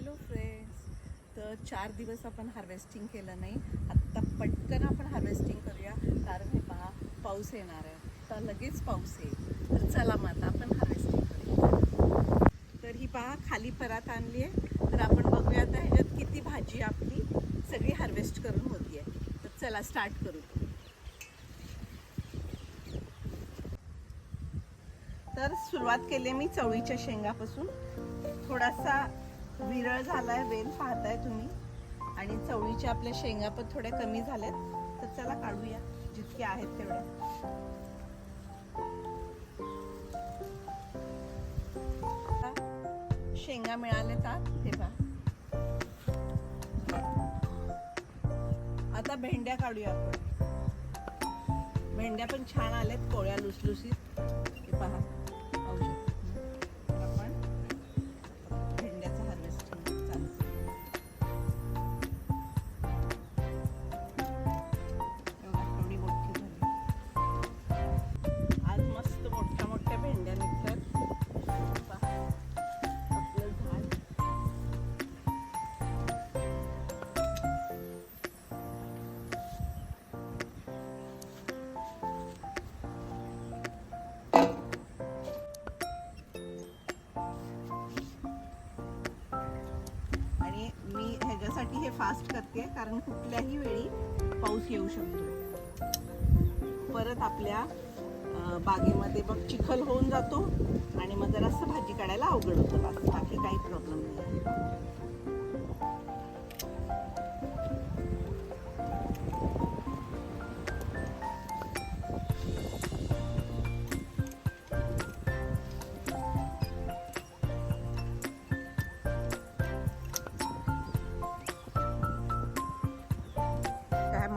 Hello friends तर चार दिवस आपण हार्वेस्टिंग केलं नाही. आत्ता पटकन आपण हार्वेस्टिंग करूया कारण हे पहा पाऊस येणार आहे. तर लगेच पाऊस येईल. तर चला मग आता आपण हार्वेस्टिंग करूया. तर ही पहा खाली परात आणली आहे तर आपण बघूया आता ह्याच्यात किती भाजी आपली सगळी हार्वेस्ट करून होती आहे तर चला स्टार्ट करू. तर सुरुवात केली मी चवळीच्या शेंगापासून. थोडासा विरळ झालाय वेल पाहताय तुम्ही. आणि चवळीच्या आपल्या शेंगा पण थोड्या कमी झाल्यात. तर चला काढूया जितके आहेत तेवढ्या शेंगा मिळाले का हे आता भेंड्या काढूया आपण. भेंड्या पण छान आल्यात कोळ्या लुसलुसीत हे पहा. फास्ट करते कारण कुठल्याही वेळी पाऊस येऊ शकतो. परत आपल्या बागेमध्ये बघ चिखल होऊन जातो आणि मग जरासं भाजी काढायला अवघड होतं. बस बाकी काही प्रॉब्लेम नाही.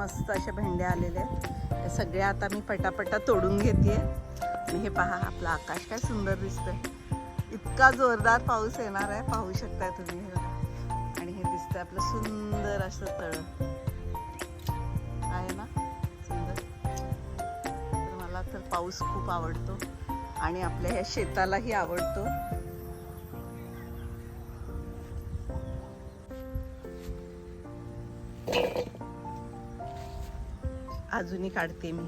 मस्त अशा भेंड्या आलेल्या आहेत. सगळ्या आता मी पटापटा तोडून घेते आणि हे पहा आपलं आकाश काय सुंदर दिसतंय. इतका जोरदार पाऊस येणार आहे पाहू शकताय तुम्ही हे आणि हे दिसतंय आपलं सुंदर असं तळ. आहे ना? सुंदर. तर मला तर पाऊस खूप आवडतो. आणि आपल्या ह्या शेतालाही आवडतो. अजूनही काढते मी.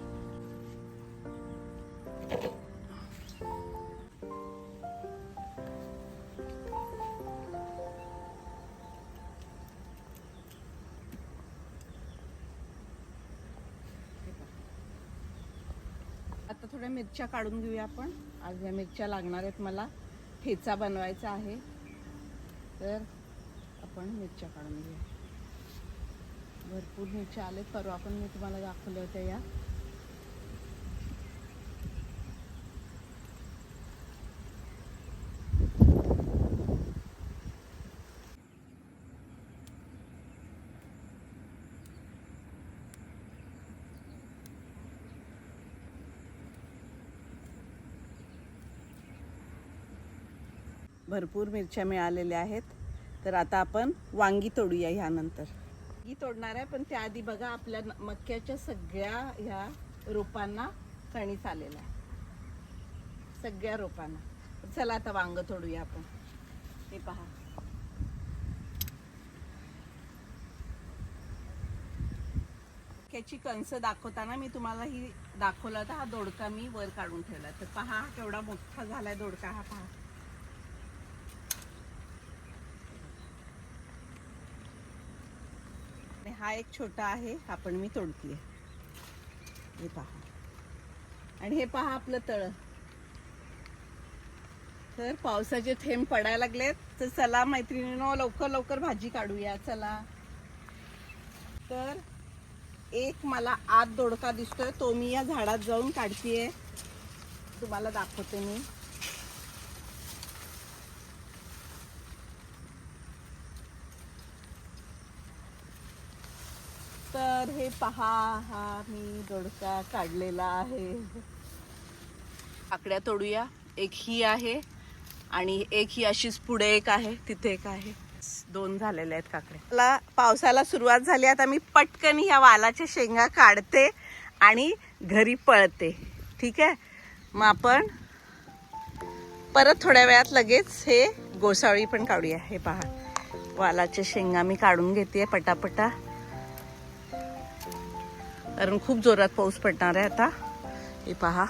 आता थोड्या मिरच्या काढून घेऊया आपण. आज या मिरच्या लागणार आहेत मला. ठेचा बनवायचा आहे. तर आपण मिरच्या काढून घेऊया. भरपूर मिरच्या आलेत. परवा पण मी तुम्हाला दाखवल्या होत्या या. भरपूर मिरच्या मिळालेल्या आहेत. तर आता आपण वांगी तोडूया ह्यानंतर. ही तोडणार आहे पण त्याआधी बघा आपल्या मक्याच्या सगळ्या ह्या रोपांना कणीस आलेला आहे. सगळ्या रोपांना. चला आता वांग तोडूया आपण. हे पहा. मक्याची कणस दाखवताना मी तुम्हाला ही दाखवला होता हा दोडका मी वर काढून ठेवला. तर पहा केवढा मोठा झालाय दोडका हा पहा आणि हा एक छोटा आहे हा पण मी तोडतीये. हे पहा. आणि हे पहा आपलं तळ. तर पावसाचे थेंब पडायला लागलेत. तर चला मैत्रिणीनो लवकर लवकर भाजी काढूया. चला. तर एक मला आत दोडका दिसतोय. तो मी या झाडात जाऊन काढतीये. तुम्हाला दाखवते मी. तर हे पहा हा मी दोडका काढलेला आहे. काकड्या तोडूया. एक ही आहे आणि एक ही अशीच पुढे एक आहे तिथे एक आहे. दोन झालेल्या आहेत काकड्या मला पावसाला सुरुवात झाली. आता मी पटकन ह्या वालाच्या शेंगा काढते आणि घरी पळते. ठीक आहे? मग आपण परत थोड्या वेळात लगेच हे गोसाळी पण काढूया. हे पहा वालाच्या शेंगा मी काढून घेते पटापटा. कारण खूप जोरात पाऊस पडणार आहे आता. हे पहा.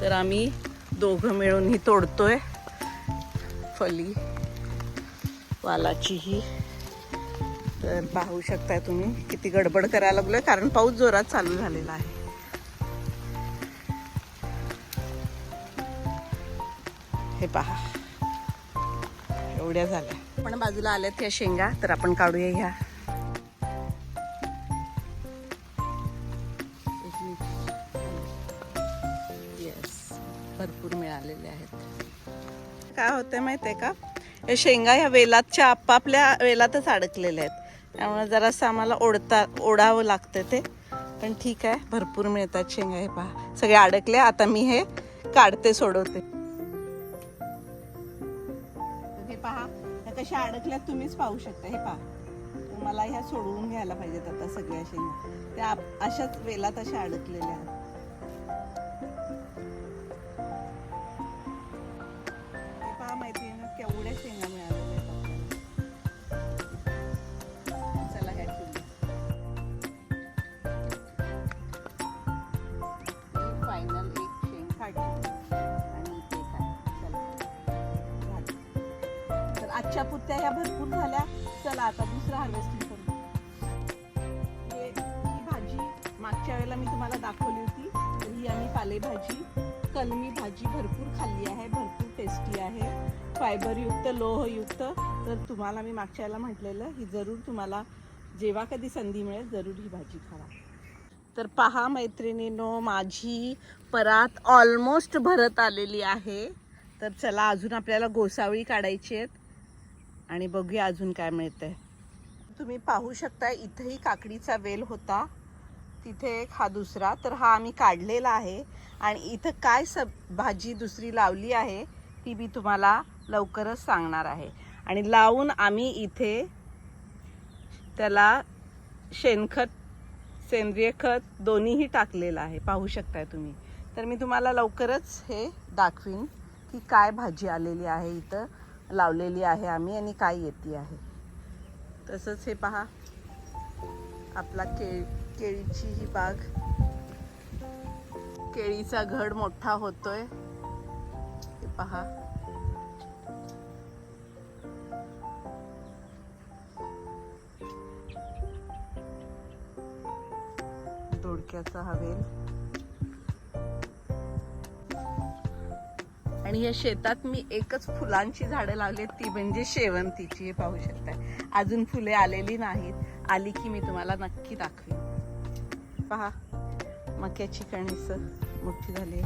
तर आम्ही दोघं मिळून ही तोडतोय. फली. वालाची ही. तर पाहू शकताय तुम्ही किती गडबड करायला लागलोय कारण पाऊस जोरात चालू झालेला आहे. हे पहा. एवढ्या झाल्या. पण बाजूला आल्यात या शेंगा तर आपण काढूया ह्या. येस भरपूर मिळालेले आहेत. काय होतंय माहितीये का? या शेंगा ह्या वेलातच्या आपापल्या वेलातच अडकलेल्या आहेत. त्यामुळे जरासं आम्हाला ओढता ओढावं लागतं ते. पण ठीक आहे भरपूर मिळतात शेंगा हे पहा. सगळे अडकले आता मी हे काढते सोडवते. कशा अडकल्यात तुम्हीच पाहू शकता. हे पहा. मला ह्या सोडवून घ्यायला पाहिजेत आता सगळ्या शेंगा त्या अशाच वेलात अशा अडकलेल्या आहेत. आजच्या पुत्या ह्या भरपूर झाल्या. चला आता दुसरं हार्वेस्टिंग करू. हे ही भाजी मागच्या वेळेला मी तुम्हाला दाखवली होती. तर ही आम्ही पालेभाजी कलमी भाजी भरपूर खाल्ली आहे भरपूर टेस्टी आहे. फायबरयुक्त लोहयुक्त. तर तुम्हाला मी मागच्या वेळेला म्हटलेलं ही जरूर तुम्हाला जेव्हा कधी संधी मिळेल जरूर ही भाजी खावा. तर पहा मैत्रिणीनो माझी परात ऑलमोस्ट भरत आलेली आहे. तर चला अजून आपल्याला गोसावळी काढायची आहेत. आणि बघूया अजून काय मिळतंय. तुम्ही पाहू शकता इथेही काकडीचा वेल होता. तिथे एक हा दुसरा तर हा आम्ही काढलेला आहे. आणि इथं काय सब भाजी दुसरी लावली आहे ती मी तुम्हाला लवकरच सांगणार आहे. आणि लावून आम्ही इथे त्याला शेणखत सेंद्रिय खत दोन्हीही टाकलेलं आहे. पाहू शकताय तुम्ही. तर मी तुम्हाला लवकरच हे दाखवीन की काय भाजी आलेली आहे इथं. लावलेली आहे आम्ही आणि काय येते आहे. तसंच हे पहा. आपला केळ केळीची ही बाग. केळीचा घड मोठा होतोय. हे पहा. दोडक्याचा हवेल. आणि या शेतात मी एकच फुलांची झाडं लावली ती म्हणजे शेवंतीची हे पाहू शकताय. अजून फुले आलेली नाहीत. आली की मी तुम्हाला नक्की दाखवेन. पहा मक्याची कणीस मोठी झाली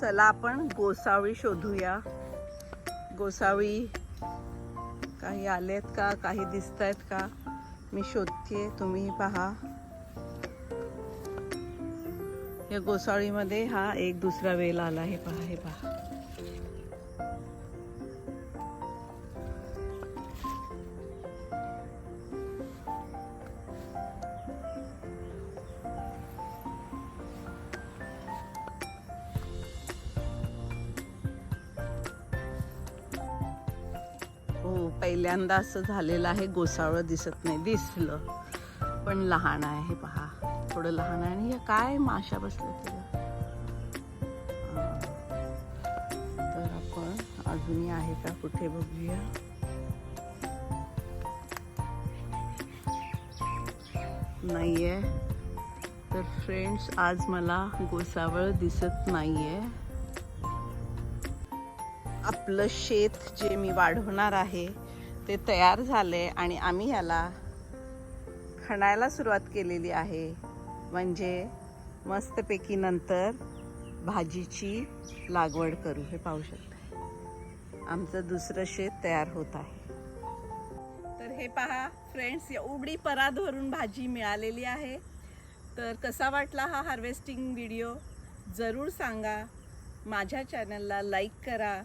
चला आपण गोसावळी शोधूया. गोसावळी काही आलेत का? काही दिसत आहेत का? मी शोधते तुम्ही पहा. या गोसावळीमध्ये हा एक दुसरा वेल आला हे पहा हे पहा. पहिल्यांदा असं झालेलं आहे गोसावळं दिसत नाही दिसलं. पण लहान आहे हे पहा. थोडं लहान आहे आणि या काय माशा बसल्या तिला. तर आपण अजूनही आहे का कुठे बघूया? नाहीये. तर फ्रेंड्स आज मला गोसावळ दिसत नाहीये. आपलं शेत जे मी वाढवणार आहे ते तयार झाले आणि आम्ही ह्याला खणायला सुरुवात केलेली आहे. म्हणजे मस्तपैकी नंतर भाजीची लागवड करू. हे पाहू शकता. आमचं दुसरं शेत तयार होत आहे. तर हे पहा फ्रेंड्स एवढी परात भरून भाजी मिळालेली आहे. तर कसा वाटला हा हार्वेस्टिंग व्हिडिओ जरूर सांगा. माझ्या चॅनलला लाईक करा.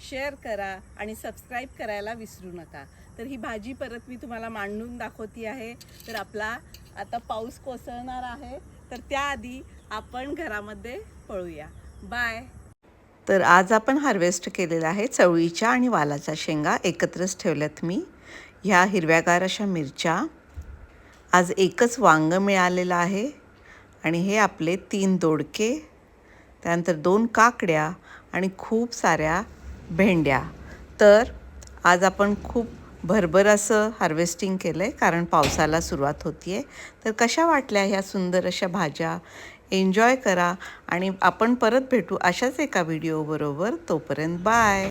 शेअर करा आणि सबस्क्राईब करायला विसरू नका. तर ही भाजी परत मी तुम्हाला मांडून दाखवती आहे. तर आपला आता पाऊस कोसळणार आहे. तर त्याआधी आपण घरामध्ये पळूया. बाय तर आज आपण हार्वेस्ट केलेला आहे चवळीच्या आणि वालाच्या शेंगा. एकत्रच ठेवल्यात मी. ह्या हिरव्यागार अशा मिरच्या. आज एकच वांग मिळालेलं आहे. आणि हे आपले तीन दोडके. त्यानंतर दोन काकड्या आणि खूप साऱ्या भेंड्या. तर आज आपण खूप भरभर असं हार्वेस्टिंग केलं आहे कारण पावसाला सुरुवात होती आहे तर कशा वाटल्या ह्या सुंदर अशा भाज्या? एन्जॉय करा आणि आपण परत भेटू अशाच एका व्हिडिओबरोबर तोपर्यंत बाय